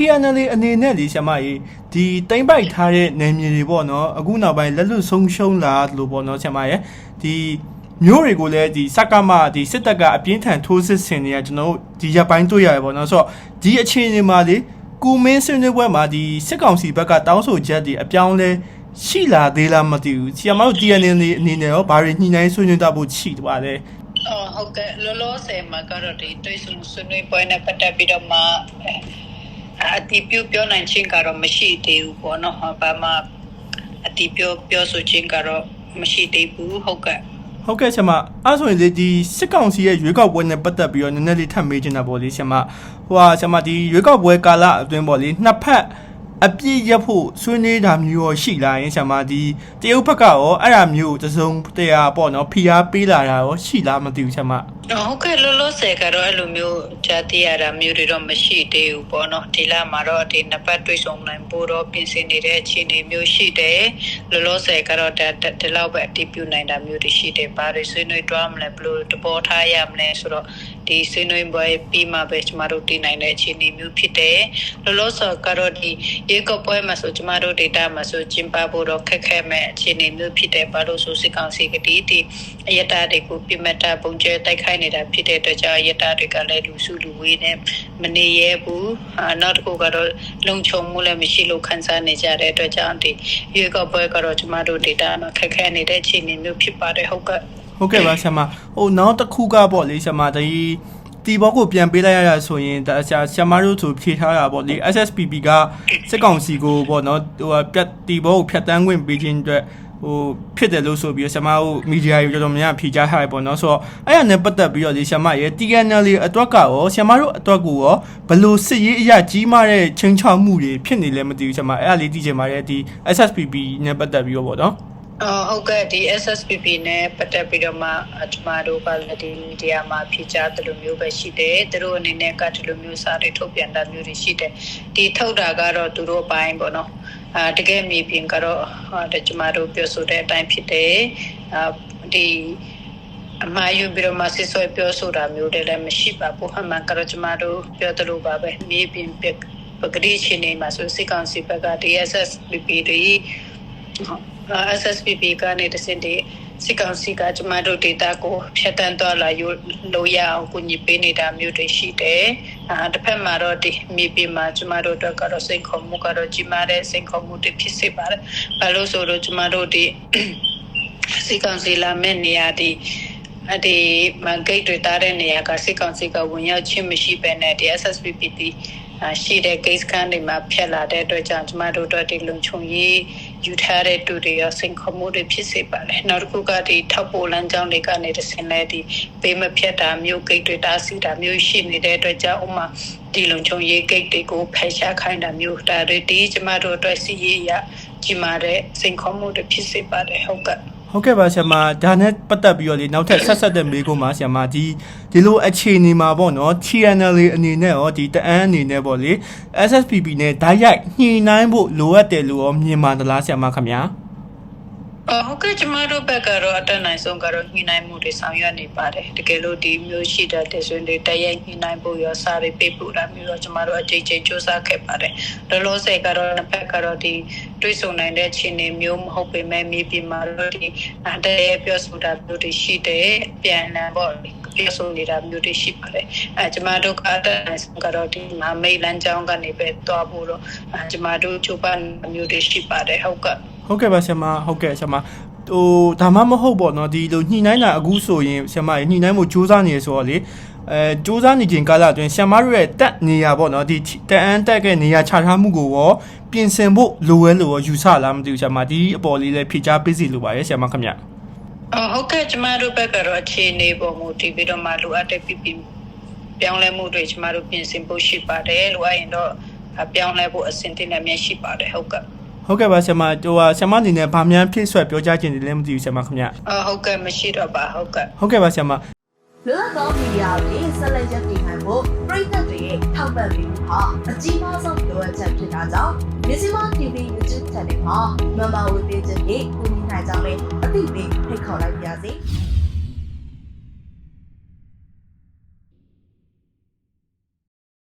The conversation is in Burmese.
TNL အနေနဲ့လေဆရာမကြီးဒီတိမ့်ပိုက်ထားတဲ့နယ်မြေတွေပေါ့နော်အခုနောက်ပိုင်းလက်လွတ်ဆုံးရှုံးလာလို့ပေါ့နော်ဆရာမကြီးဒီမျိုးတွေကိုလည်းဒီစက်ကမှဒီစစ်တပ်ကအပြင်းထန်ထိုးစစ်ဆင်နေရကျွန်တော်တို့ဒီရပ်ပိုင်းတွေ့ရတယ်ပေါ့နော်ဆိုတော့ဒီအခြေအနေမှာလေကူမင်းဆွေးနွေးပွဲမှာဒီစစ်ကောင်စီဘက်ကတောင်းဆိုချက်တွေအပြောင်းလဲရှိလာသေးလားမသိဘူးဆရာမတို့ TNL အနေနဲ့ရောဘာတွေညှိနှိုင်းဆွေးနွေးတတ်ဖို့ရှိသွားလဲအော်ဟုတ်ကဲ့လောလောဆယ်မှာကတော့ဒီတွေးဆုံဆွေးနွေးပွဲနဲ့ပတ်သက်ပြီးတော့မှ အဲအတီးပြုပြောနိုင်ခြင်းကတော့မရှိသေးဘူးပေါ့နော်ဟာဘာမှအတီးပြောပြောဆိုခြင်းကတော့မရှိသေးဘူးဟုတ်ကဲ့ဟုတ်ကဲ့ဆရာမအဲ့ဆိုရင်လေဒီစစ်ကောင်စီရဲ့ရွေးကောက်ပွဲနဲ့ပတ်သက်ပြီးတော့နည်းနည်းလေးထပ်မေးချင်တာပေါ့လေဆရာမဟိုဟာဆရာမဒီရွေးကောက်ပွဲကာလအတွင်းပေါ့လေနှစ်ဖက်အပြည့်ရဖို့ဆွေးနွေးတာမျိုးရောရှိလာရင်ဆရာမဒီတရုတ်ဘက်ကရောအဲ့ဒါမျိုးတစုံတရာပေါ့နော်ဖိအားပေးလာတာရောရှိလားမသိဘူးဆရာမ အော်ဟုတ်ကဲ့လောလောဆယ်ကတော့အဲ့လိုမျိုးကြားသိရတာမျိုးတွေတော့မရှိသေးဘူးပေါ့နော်ဒီလမှာတော့ဒီနှစ်ပတ်တွေ့ဆုံနိုင်ဖို့တော့ပြင်ဆင်နေတဲ့အခြေအနေမျိုးရှိတယ်လောလောဆယ်ကတော့ဒါဒီလောက်ပဲအတည်ပြုနိုင်တာမျိုးတွေရှိတယ်ဘာတွေဆွေးနွေးတွားမလဲဘယ်လိုတပေါ်ထားရမလဲဆိုတော့ဒီဆွေးနွေးပွဲပြီးမှပဲကျမတို့တည်နိုင်တဲ့အခြေအနေမျိုးဖြစ်တယ်လောလောဆယ်ကတော့ဒီရေကပွဲမှာဆိုကျမတို့ data မှာဆိုကျင်းပဖို့တော့ခက်ခဲမဲ့အခြေအနေမျိုးဖြစ်တယ်ဘာလို့ဆိုစစ်ကောင်စီကဒီဒီအယတာတွေကိုပြမတာပုံကျဲတိုက်ခိုက်နေတာဖြစ်တဲ့အတွက်ကြောင့်အယတာတွေကလည်းလူစုလူဝေးနဲ့မနေရဲဘူးအာနောက်တစ်ခုကတော့လုံခြုံမှုလည်းမရှိလို့ခန်းစားနေကြတဲ့အတွက်ကြောင့်ဒီရေကပွဲကတော့ကျမတို့ data မှာခက်ခဲနေတဲ့အခြေအနေမျိုးဖြစ်ပါတယ်ဟုတ်ကဲ့ဟုတ်ကဲ့ပါဆရာမဟိုနောက်တစ်ခုကပေါ့လေဆရာမဒီတီဘောကိုပြန်ပေးလိုက်ရတာဆိုရင်ဒါဆရာဆရာမတို့ဆိုဖြေထားတာပေါ့လေ SSPP ကစစ်ကောင်စီကိုပေါ့နော်ဟိုပြတ်တီဘောကိုဖြတ်တန်းခွင့်ပေးခြင်းအတွက် ဟိုဖြစ်တယ်လို့ဆိုပြီးဆရာမတို့မီဒီယာတွေတော်တော်များများဖြေကြားထားရပေါ့နော်ဆိုတော့အဲ့ရနဲ့ပတ်သက်ပြီးတော့လေဆရာမရဲ့ TNL အတွက်ကရောဆရာမတို့အတွက်ကိုရောဘလို့စစ်ရေးအရာကြီးမားတဲ့ချင်းချောက်မှုတွေဖြစ်နေလဲမသိဘူးဆရာမအဲ့ဒါလေးသိချင်ပါတယ်ဒီ SSPP နဲ့ပတ်သက်ပြီးတော့ပေါ့နော်အော်ဟုတ်ကဲ့ဒီ SSPP နဲ့ပတ်သက်ပြီးတော့မှအကျမတို့ကလည်းဒီမီဒီယာမှာဖြေကြားတယ်လို့မျိုးပဲရှိတယ်သူတို့အနေနဲ့ကဒီလိုမျိုးစာတွေထုတ်ပြန်တာမျိုးတွေရှိတယ်ဒီထုတ်တာကတော့သူတို့အပိုင်းပေါ့နော် အာတကယ်မြေပြင်ကတော့ဒါကျမတို့ပြောဆိုတဲ့အတိုင်းဖြစ်တယ်အာဒီအမှားယူပြီးတော့မှဆစ်ဆွဲပြောဆိုတာမျိုးတွေလည်းမရှိပါဘူးအမှန်ကတော့ကျမတို့ပြောသလိုပါပဲမြေပြင်ပကတိချင်းနေမှာဆိုစစ်ကောင်စီဘက်က DSSPP တွေ SSPP ကနေတစင်ဒီ စစ်ကောင်စီကကျမတို့ data ကိုဖြတ်တန်းသွားလာလို့ရအောင်ကူညီပေးနေတာမျိုးတွေရှိတယ်။အာတစ်ဖက်မှာတော့ဒီမြေပြင်မှာကျမတို့အတွက်ကတော့စိတ်ခေါ်မှုကတော့ကြီးမားတဲ့စိတ်ခေါ်မှုတွေဖြစ်စေပါတယ်။ဘာလို့ဆိုတော့ကျမတို့ဒီစစ်ကောင်စီလာမဲ့နေရာဒီ အဒီမဂိတ်တွေတားတဲ့နေရာကစစ်ကောင်စီကဝင်ရောက်ခြင်းမရှိဘဲနဲ့ဒီ SSPP ဒီအာရှိတဲ့ case ကန်တွေမှာဖျက်လာတဲ့အတွက်ကြောင့်ကျမတို့တို့ဒီလုံခြုံရေးယူထားတဲ့တူတွေရောစိန်ခေါ်မှုတွေဖြစ်စေပါတယ်နောက်တစ်ခုကဒီထောက်ပိုလမ်းကြောင်းတွေကနေတစ်ဆင့်လဲဒီပေးမဖြတ်တာမျိုးဂိတ်တွေတားဆီးတာမျိုးရှိနေတဲ့အတွက်ကြောင့်ဥမာဒီလုံခြုံရေးဂိတ်တွေကိုဖယ်ရှားခိုင်းတာမျိုးဒါတွေဒီကျမတို့အတွက်စီရေးရကြီးမားတဲ့စိန်ခေါ်မှုတွေဖြစ်စေပါတယ်ဟုတ်ကဲ့ ဟုတ်ကဲ့ပါဆရာမဒါနဲ့ပတ်သက်ပြီးတော့လေနောက်ထပ်ဆက်ဆက်တဲ့မေးခွန်းပါဆရာမဒီဒီလိုအခြေအနေမှာပေါ့နော် channel လေးအနေနဲ့ရောဒီတအန်းအနေနဲ့ပေါ့လေ SSPP နဲ့ဓာတ်ရိုက်ညှိနှိုင်းဖို့လိုအပ်တယ်လို့ရောမြင်ပါသလားဆရာမခင်ဗျာအော် ဟုတ်ကဲ့ကျမတို့ဘက်ကတော့အတက်နိုင်ဆုံးကတော့ညှိနှိုင်းမှုတွေဆောင်ရွက်နေပါတယ်တကယ်လို့ဒီမျိုးရှိတဲ့တဆွေတွေတရိုက်ညှိနှိုင်းဖို့ရောစာတွေပေးပို့တာမျိုးတော့ကျမတို့အကြိမ်ကြိမ်စူးစမ်းခဲ့ပါတယ်လောလောဆယ်ကတော့တစ်ဖက်ကတော့ဒီတွေးဆုံနိုင်တဲ့ခြေနေမျိုးမဟုတ်ပေမဲ့မြေပြင်မှာတော့ဒီအတရေပြောဆိုတာမျိုးတွေရှိတယ်ပြန်လည်ပေါ့ပြောဆိုနေတာမျိုးတွေရှိပါတယ်အဲကျမတို့ကအတက်နိုင်ဆုံးကတော့ဒီမမိတ်လမ်းကြောင်းကနေပဲတွားဖို့တော့အဲကျမတို့ချိုးပန်းမျိုးတွေရှိပါတယ်ဟုတ်ကဲ့ဟုတ်ကဲ့ပါဆရာမဟုတ်ကဲ့ဆရာမဟိုဒါမှမဟုတ်ပေါ့နော်ဒီလိုညှိနှိုင်းတာအခုဆိုရင်ဆရာမညှိနှိုင်းမှုစူးစမ်းနေရဆိုတော့လေအဲစူးစမ်းနေခြင်းကာလအတွင်းဆရာမတို့ရဲ့တက်နေရပေါ့နော်ဒီတအန်းတက်ကနေရခြားထားမှုကိုရောပြင်ဆင်ဖို့လိုရဲလို့ရောယူဆလားမသိဘူးဆရာမဒီအပေါ်လေးလည်းဖြေချပေးစီလိုပါတယ်ဆရာမခင်ဗျအော်ဟုတ်ကဲ့ကျမတို့ဘက်ကတော့အခြေအနေပေါ်မူတည်ပြီးတော့မှလိုအပ်တဲ့ပြပြပြောင်းလဲမှုတွေကျမတို့ပြင်ဆင်ဖို့ရှိပါတယ်လိုအပ်ရင်တော့ပြောင်းလဲဖို့အဆင်သင့်နဲ့မျက်ရှိပါတယ်ဟုတ်ကဲ့ ဟုတ်ကဲ့ပါဆရာမဟိုဟာဆရာမအနေနဲ့ဗာမြန်ဖြည့်ဆွက်ပြောကြားခြင်းတွေလည်းမသိဘူးဆရာမခင်ဗျအော်ဟုတ်ကဲ့မရှိတော့ပါဟုတ်ကဲ့ဟုတ်ကဲ့ပါဆရာမလွတ်သောမီဒီယာတွေဆက်လက်ရည်တည်နိုင်ဖို့ပြည်သက်တွေရဲ့ထောက်ပံ့ပေးမှုဟာအကြီးမားဆုံးလိုအပ်ချက်ဖြစ်တာကြောင့်မြစီမ TV YouTube Channel မှာ Member ဝင်ပေးခြင်းဖြင့်ကူညီနိုင်ကြမယ်အသိပေးဖိတ်ခေါ်လိုက်ပါရစေ။